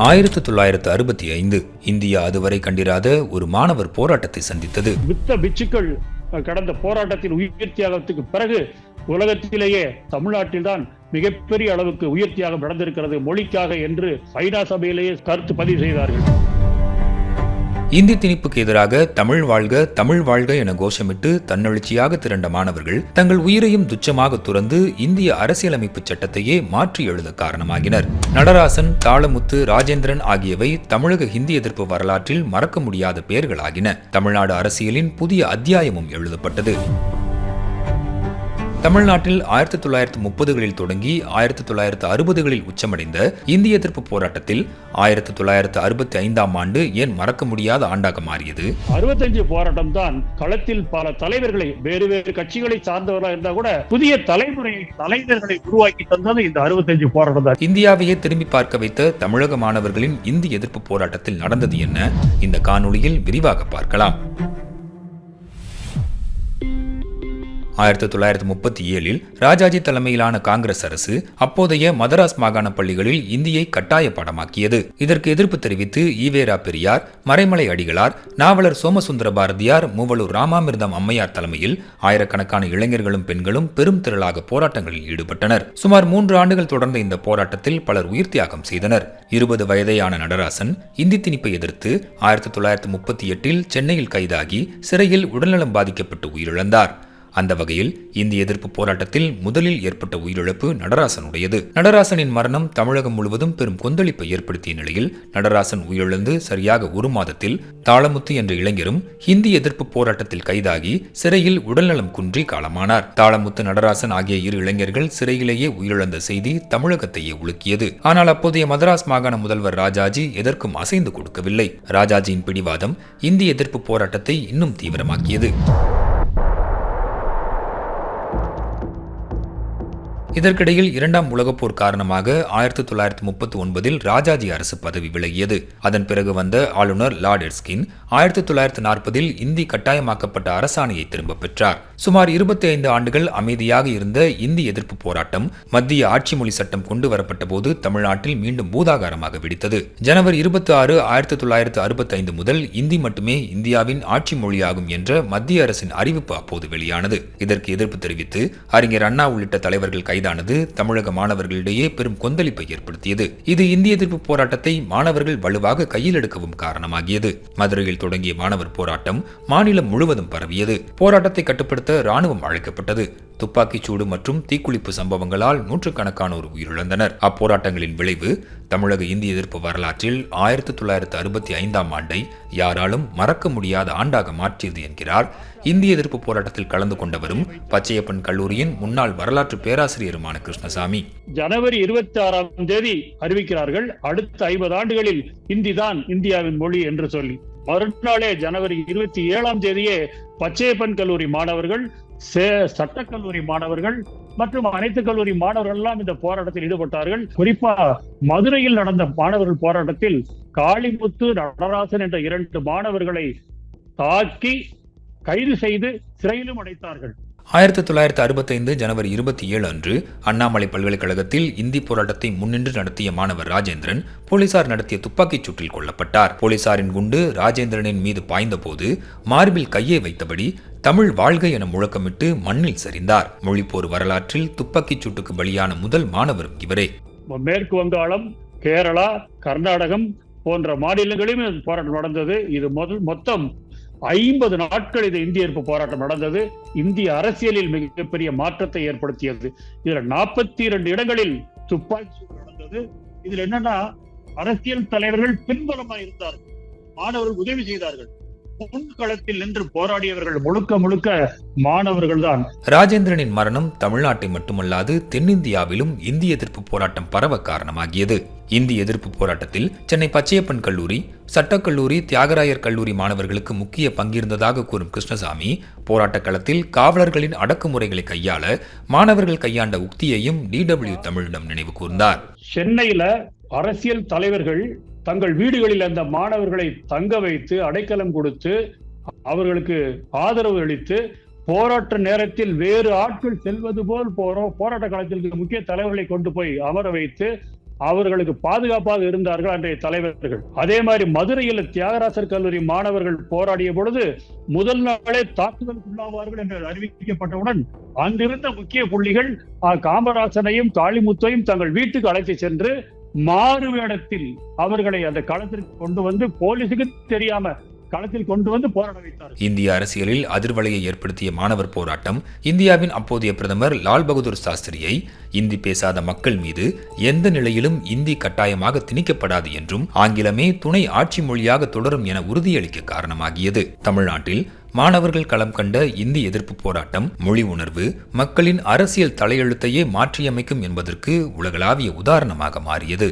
ஆயிரத்து தொள்ளாயிரத்து அறுபத்தி ஐந்து இந்தியா அதுவரை கண்டிராத ஒரு மாணவர் போராட்டத்தை சந்தித்தது. வித்த பிச்சுக்கள் கடந்த போராட்டத்தின் உயிர் தியாகத்துக்கு பிறகு உலகத்திலேயே தமிழ்நாட்டில்தான் மிகப்பெரிய அளவுக்கு உயிர் தியாகம் நடந்திருக்கிறது மொழிக்காக என்று ஐநா சபையிலேயே கருத்து பதிவு செய்தார்கள். இந்தி திணிப்புக்கு எதிராக தமிழ் வாழ்க தமிழ் வாழ்க என கோஷமிட்டு தன்னெழுச்சியாக திரண்ட மாணவர்கள் தங்கள் உயிரையும் துச்சமாக துறந்து இந்திய அரசியலமைப்பு சட்டத்தையே மாற்றி எழுத காரணமாகினர். நடராசன் தாளமுத்து ராஜேந்திரன் ஆகியவை தமிழக ஹிந்தி எதிர்ப்பு வரலாற்றில் மறக்க முடியாத பெயர்களாகின. தமிழ்நாடு அரசியலின் புதிய அத்தியாயமும் எழுதப்பட்டது. தமிழ்நாட்டில் ஆயிரத்தி தொள்ளாயிரத்து முப்பதுகளில் தொடங்கி ஆயிரத்தி தொள்ளாயிரத்து அறுபதுகளில் உச்சமடைந்த இந்திய எதிர்ப்பு போராட்டத்தில் ஆயிரத்தி தொள்ளாயிரத்து அறுபத்தி ஐந்தாம் ஆண்டு ஏன் மறக்க முடியாத ஆண்டாக மாறியது? அறுபத்தஞ்சு போராட்டம் தான் களத்தில் பல தலைவர்களை வேறு வேறு கட்சிகளை சார்ந்தவர்களாக இருந்தா கூட புதிய தலைமுறை தலைவர்களை உருவாக்கி தந்தது இந்த அறுபத்தஞ்சு போராட்டம் தான். இந்தியாவையே திரும்பி பார்க்க வைத்த தமிழக மாணவர்களின் இந்தி எதிர்ப்பு போராட்டத்தில் நடந்தது என்ன? இந்த காணொளியில் விரிவாக பார்க்கலாம். ஆயிரத்தி தொள்ளாயிரத்தி முப்பத்தி ஏழில் ராஜாஜி தலைமையிலான காங்கிரஸ் அரசு அப்போதைய மதராஸ் மாகாண பள்ளிகளில் இந்தியை கட்டாய பாடமாக்கியது. இதற்கு எதிர்ப்பு தெரிவித்து ஈவேரா பெரியார் மறைமலை அடிகளார் நாவலர் சோமசுந்தர பாரதியார் மூவலூர் ராமாமிர்தம் அம்மையார் தலைமையில் ஆயிரக்கணக்கான இளைஞர்களும் பெண்களும் பெரும் திரளாக போராட்டங்களில் ஈடுபட்டனர். சுமார் மூன்று ஆண்டுகள் தொடர்ந்த இந்த போராட்டத்தில் பலர் உயிர் தியாகம் செய்தனர். இருபது வயதையான நடராசன் இந்தி திணிப்பை எதிர்த்து ஆயிரத்தி தொள்ளாயிரத்தி முப்பத்தி எட்டில் சென்னையில் கைதாகி சிறையில் உடல்நலம் பாதிக்கப்பட்டு உயிரிழந்தார். அந்த வகையில் இந்திய எதிர்ப்பு போராட்டத்தில் முதலில் ஏற்பட்ட உயிரிழப்பு நடராசனுடையது. நடராசனின் மரணம் தமிழகம் முழுவதும் பெரும் கொந்தளிப்பை ஏற்படுத்திய நிலையில் நடராசன் உயிரிழந்து சரியாக ஒரு மாதத்தில் தாளமுத்து என்ற இளைஞரும் ஹிந்தி எதிர்ப்பு போராட்டத்தில் கைதாகி சிறையில் உடல்நலம் குன்றி காலமானார். தாளமுத்து நடராசன் ஆகிய இரு இளைஞர்கள் சிறையிலேயே உயிரிழந்த செய்தி தமிழகத்தையே உலுக்கியது. ஆனால் அப்போதைய மதராஸ் மாகாண முதல்வர் ராஜாஜி எதற்கும் அசைந்து கொடுக்கவில்லை. ராஜாஜியின் பிடிவாதம் இந்திய எதிர்ப்பு போராட்டத்தை இன்னும் தீவிரமாக்கியது. இதற்கிடையில் இரண்டாம் உலகப் போர் காரணமாக ஆயிரத்தி தொள்ளாயிரத்தி முப்பத்தி ஒன்பதில் ராஜாஜி அரசு பதவி விலகியது. அதன் பிறகு வந்த ஆளுநர் லார்ட் எர்ஸ்கின் ஆயிரத்தி தொள்ளாயிரத்தி நாற்பதில் இந்தி கட்டாயமாக்கப்பட்ட அரசாணையை திரும்பப் பெற்றார். சுமார் இருபத்தி ஐந்து ஆண்டுகள் அமைதியாக இருந்த இந்தி எதிர்ப்பு போராட்டம் மத்திய ஆட்சி மொழி சட்டம் கொண்டு வரப்பட்ட போது தமிழ்நாட்டில் மீண்டும் பூதாகாரமாக வெடித்தது. ஜனவரி இருபத்தி ஆறு ஆயிரத்தி தொள்ளாயிரத்து அறுபத்தி ஐந்து முதல் இந்தி மட்டுமே இந்தியாவின் ஆட்சி மொழியாகும் என்ற மத்திய அரசின் அறிவிப்பு அப்போது வெளியானது. இதற்கு எதிர்ப்பு தெரிவித்து அறிஞர் அண்ணா உள்ளிட்ட தலைவர்கள் கைது கைதானது தமிழக மாணவர்களிடையே பெரும் கொந்தளிப்பை ஏற்படுத்தியது. இது இந்திய எதிர்ப்பு போராட்டத்தை மாணவர்கள் வலுவாக கையில் எடுக்கவும் காரணமாகியது. மதுரையில் தொடங்கிய மாணவர் போராட்டம் மாநிலம் முழுவதும் பரவியது. போராட்டத்தை கட்டுப்படுத்த ராணுவம் அழைக்கப்பட்டது. துப்பாக்கிச்சூடு மற்றும் தீக்குளிப்பு சம்பவங்களால் நூற்றுக்கணக்கானோர் உயிரிழந்தனர். அப்போராட்டங்களின் விளைவு தமிழக இந்திய எதிர்ப்பு வரலாற்றில் ஆயிரத்தி தொள்ளாயிரத்து அறுபத்தி ஐந்தாம் ஆண்டை யாராலும் மறக்க முடியாத ஆண்டாக மாற்றியது என்கிறார். இந்திய எதிர்ப்பு போராட்டத்தில் கலந்து கொண்டவரும் பச்சையப்பன் கல்லூரியின் முன்னாள் வரலாற்று பேராசிரியருமான கிருஷ்ணசாமி. ஜனவரி இருபத்தி ஆறாம் தேதி அறிவிக்கிறார்கள் அடுத்த ஐம்பது ஆண்டுகளில் இந்தி தான் இந்தியாவின் மொழி என்று சொல்லி. மறுநாளே ஜனவரி இருபத்தி ஏழாம் தேதியே பச்சையப்பன் கல்லூரி மாணவர்கள் சட்டக்கல்லூரி மாணவர்கள் மற்றும் அனைத்து கல்லூரி மாணவர்கள் எல்லாம் இந்த போராட்டத்தில் ஈடுபட்டார்கள். குறிப்பா மதுரையில் நடந்த மாணவர்கள் போராட்டத்தில் காளிமுத்து நடராசன் என்ற இரண்டு மாணவர்களை தாக்கி கைது செய்து சிறையிலும் அடைத்தார்கள். ஆயிரத்தி தொள்ளாயிரத்தி அறுபத்தைந்து ஜனவரி இருபத்தி ஏழு அன்று அண்ணாமலை பல்கலைக்கழகத்தில் இந்தி போராட்டத்தை முன்னின்று நடத்திய மாணவர் ராஜேந்திரன் போலீசார் நடத்திய துப்பாக்கிச் சூட்டில் கொல்லப்பட்டார். போலீசாரின் குண்டு ராஜேந்திரனின் மீது பாய்ந்தபோது மார்பில் கையை வைத்தபடி தமிழ் வாழ்க என முழக்கமிட்டு மண்ணில் சரிந்தார். மொழிப்போர் வரலாற்றில் துப்பாக்கிச் சூட்டுக்கு பலியான முதல் மாணவரும் இவரே. மேற்கு வங்காளம் கேரளா கர்நாடகம் போன்ற மாநிலங்களிலும் போராட்டம் நடந்தது. இது முதல் மொத்தம் ஐம்பது நாட்கள் இது இந்திய எதிர்ப்பு போராட்டம் நடந்தது. இந்திய அரசியலில் மிகப்பெரிய மாற்றத்தை ஏற்படுத்தியது. இதுல நாற்பத்தி இரண்டு இடங்களில் துப்பாக்கி சூடு நடந்தது. இதுல என்னன்னா அரசியல் தலைவர்கள் பின்புலமா இருந்தார்கள் மாணவர்கள் உதவி செய்தார்கள். முன்களத்தில் நின்று போராடியவர்கள் முழுக்க முழுக்க மாணவர்கள் தான் ராஜேந்திரனின் மரணம் தமிழ்நாட்டை மட்டுமல்லாது தென்னிந்தியாவிலும் இந்திய எதிர்ப்பு போராட்டம் பரவ காரணமாகியது. இந்திய எதிர்ப்பு போராட்டத்தில் சென்னை பச்சையப்பன் கல்லூரி சட்டக்கல்லூரி தியாகராயர் கல்லூரி மாணவர்களுக்கு முக்கிய பங்கிருந்ததாக கூறும் கிருஷ்ணசாமி போராட்டக் களத்தில் காவலர்களின் அடக்குமுறைகளை கையாள மாணவர்கள் கையாண்ட உக்தியையும் டிடபிள்யூ தமிழிடம் நினைவு கூர்ந்தார். சென்னையில அரசியல் தலைவர்கள் தங்கள் வீடுகளில் அந்த மாணவர்களை தங்க வைத்து அடைக்கலம் கொடுத்து அவர்களுக்கு ஆதரவு அளித்து போராட்ட நேரத்தில் வேறு ஆட்கள் செல்வது போல் போறோம் போராட்ட காலத்தில் முக்கிய தலைவர்களை கொண்டு போய் அமர வைத்து அவர்களுக்கு பாதுகாப்பாக இருந்தார்கள் அன்றைய தலைவர்கள். அதே மாதிரி மதுரையில் தியாகராசர் கல்லூரி மாணவர்கள் போராடிய பொழுது முதல் நாளே தாக்குதலுக்குள்ளாவார்கள் என்று அறிவிக்கப்பட்டவுடன் அங்கிருந்த முக்கிய புள்ளிகள் காமராசனையும் காளிமுத்தையும் தங்கள் வீட்டுக்கு அழைத்து சென்று மாறு வேடத்தில் அவர்களை அந்த களத்திற்கு கொண்டு வந்து போலீஸுக்கு தெரியாம களத்தில் கொண்டு வந்து போராட வைத்தார் இந்திய அரசியலில் அதிர்வலையை ஏற்படுத்திய மாணவர் போராட்டம் இந்தியாவின் அப்போதைய பிரதமர் லால் பகதூர் சாஸ்திரியை இந்தி பேசாத மக்கள் மீது எந்த நிலையிலும் இந்தி கட்டாயமாக திணிக்கப்படாது என்றும் ஆங்கிலமே துணை ஆட்சி மொழியாக தொடரும் என உறுதியளிக்க காரணமாகியது. தமிழ்நாட்டில் மாணவர்கள் களம் கண்ட இந்தி எதிர்ப்பு போராட்டம் மொழி உணர்வு மக்களின் அரசியல் தலையெழுத்தையே மாற்றியமைக்கும் என்பதற்கு உலகளாவிய உதாரணமாக மாறியது.